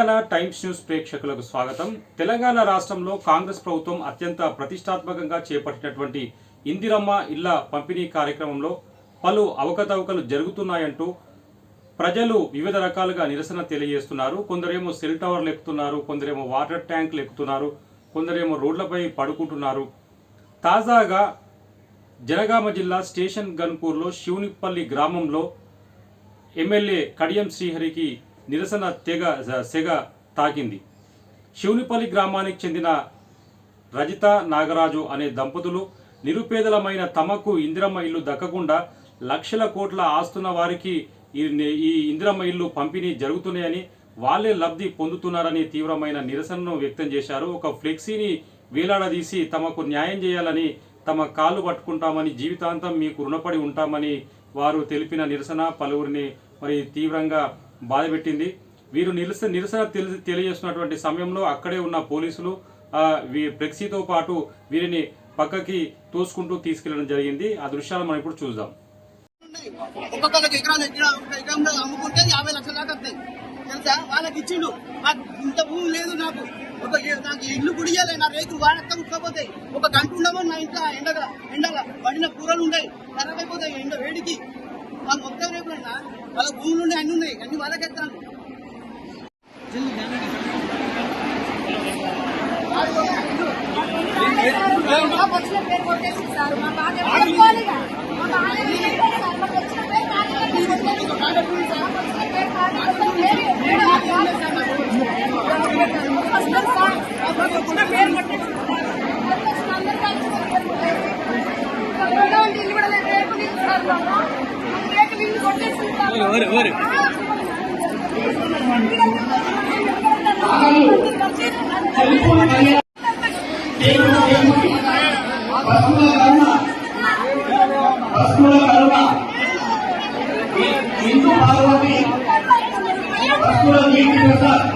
Telangana times news ప్రేక్షకులకు స్వాగతం. తెలంగాణ రాష్ట్రంలో కాంగ్రెస్ ప్రభుత్వం అత్యంత ప్రతిష్టాత్మకంగా చేపట్టినటువంటి ఇందిరమ్మ ఇళ్ళ పంపిణీ కార్యక్రమంలో పలు అవకతవకలు జరుగుతున్నాయంటూ ప్రజలు వివిధ రకాలుగా నిరసన తెలియజేస్తున్నారు. కొందరేమో సెల్ టవర్లు ఎక్కుతున్నారు కొందరేమో వాటర్ ట్యాంకులు ఎక్కుతున్నారు కొందరేమో రోడ్లపై పడుకుంటున్నారు. తాజాగా జనగామ జిల్లా స్టేషన్ గన్పూర్లో శివునిపల్లి గ్రామంలో ఎమ్మెల్యే కడియం శ్రీహరికి నిరసన తెగ సెగ తాకింది. శివునిపల్లి గ్రామానికి చెందిన రజిత నాగరాజు అనే దంపతులు నిరుపేదలమైన తమకు ఇందిరమ్మ ఇల్లు దక్కకుండా లక్షల కోట్ల ఆస్తున్న వారికి ఈ ఈ ఇందిరమ్మ ఇల్లు పంపిణీ జరుగుతున్నాయని వాళ్ళే లబ్ధి పొందుతున్నారని తీవ్రమైన నిరసనను వ్యక్తం చేశారు. ఒక ఫ్లెక్సీని వేలాడదీసి తమకు న్యాయం చేయాలని తమ కాళ్ళు పట్టుకుంటామని జీవితాంతం మీకు రుణపడి ఉంటామని వారు తెలిపిన నిరసన పలువురిని మరి తీవ్రంగా బాధపెట్టింది వీరు నిరసన నిరసన తెలియజేస్తున్నటువంటి సమయంలో అక్కడే ఉన్న పోలీసులు ఫ్లెక్సీతో పాటు వీరిని పక్కకి తోసుకుంటూ తీసుకెళ్ళడం జరిగింది. ఆ దృశ్యాలు మనం ఇప్పుడు చూద్దాం. ఒక్కొక్కరికి ఎకరాలు ఎకరంలో అమ్ముకుంటే యాభై లక్షల దాకా వస్తాయి. తెలుసా? వాళ్ళకి ఇచ్చిండు. ఇంత భూమి లేదు నాకు. ఒక నాకు ఇల్లు గుడియాలి నా రేకులు వాడక ఉక్కపోతాయి ఒక గంట ఉండమో నా ఇంట్లో ఎండగా ఎండగా పడిన కూరలు ఉన్నాయి ఖరాబ్ అయిపోతాయి ఎండ వేడికి. వాళ్ళు మొత్తం రేపు వాళ్ళ భూములు ఉన్నాయి అన్ని ఉన్నాయి. అన్ని వాళ్ళకి ఎత్తాను మా పక్షుల పేరు కొట్టేసింది సార్. మా బాధ చెప్పుకోవాలిగా. మా బాధ ఏంటంటే సార్ మాకు వచ్చిన పేరు కాదు. మాకు వచ్చిన పేరు కాదు. పేరు వస్తుంది సార్. మాకు వచ్చిన పేరు కొట్టేసి సార్. మాకు వచ్చిన అందరి కలిసి పేరు కొట్టేసి. ఇక్కడ ఉండి ఇల్లు కూడా లేదు. రేపు నీళ్ళు సార్ మాకు. మాకు రేపు నీళ్ళు కొట్టేసి ఎవరు ఎవరు? హిందూ పార్వతి నీటి ప్రసాద్